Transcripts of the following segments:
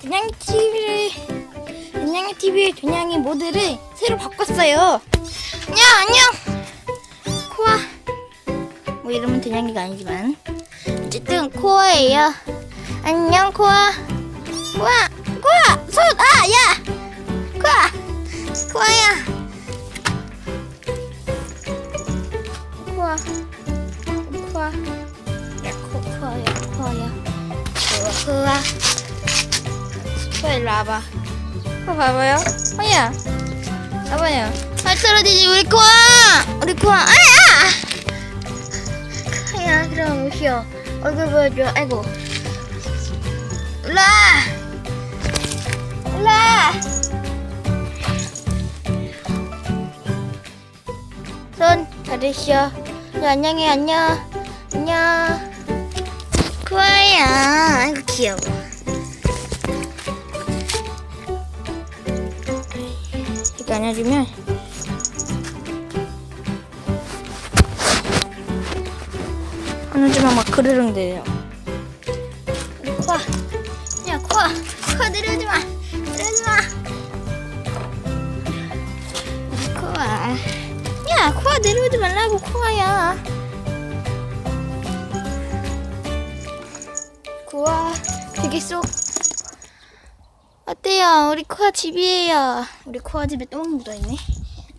된양이 TV를 된양이 TV의 된양이 모드를 새로 바꿨어요. 안녕 안녕. 코아. 뭐 이름은 된양이가 아니지만 어쨌든 코아예요. 안녕 코아. 코아 코아 손아 야. 코아 코아야. 코아 코아 야 코, 코아야 코아야 코아 코아 일로 와봐 코아 봐봐요 코아야 봐봐요 발 떨어지지 우리 코아 우리 코아 아야 코아야 그럼 오시오 얼굴 보여줘 아이고 올라 올라 손 네, 안녕해 안녕 안녕 이렇게 안아주면 안아주면 막 그르릉 대요. 우리 코아. 야 코아. 코아 내려오지 마. 내려오지 마. 코아. 야 코아 내려오지 말라고 코아야. 코아 되게 쏙 어때요? 우리 코아 집이에요. 우리 코아 집에 똥 묻어있네.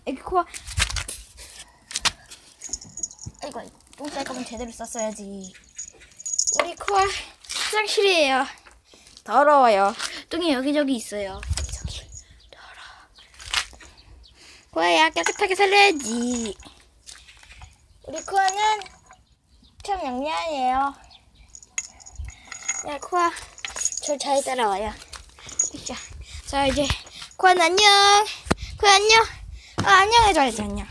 여기 코아. 아이고 똥 쌀 거면 제대로 썼어야지. 우리 코아 화장실이에요. 더러워요. 똥이 여기저기 있어요. 여기저기. 더러워. 코아야 깨끗하게 살려야지. 우리 코아는 참 영리하네요. 야 코아. 저 잘 따라와요 자, 자 이제 코아 안녕. 코아 안녕. 아 안녕 해줘야지 안녕.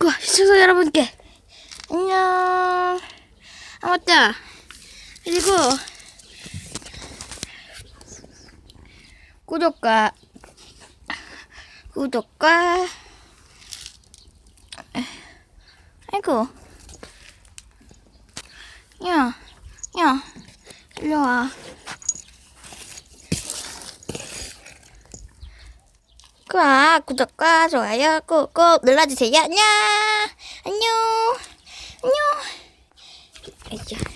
코아 시청자 여러분께 안녕. 아 맞다 그리고 구독과 구독과 아이고. 야, 야, 일로 와. 구독, 구독과 좋아요 꾹꾹 눌러주세요. 안녕, 안녕, 안녕. 아이야.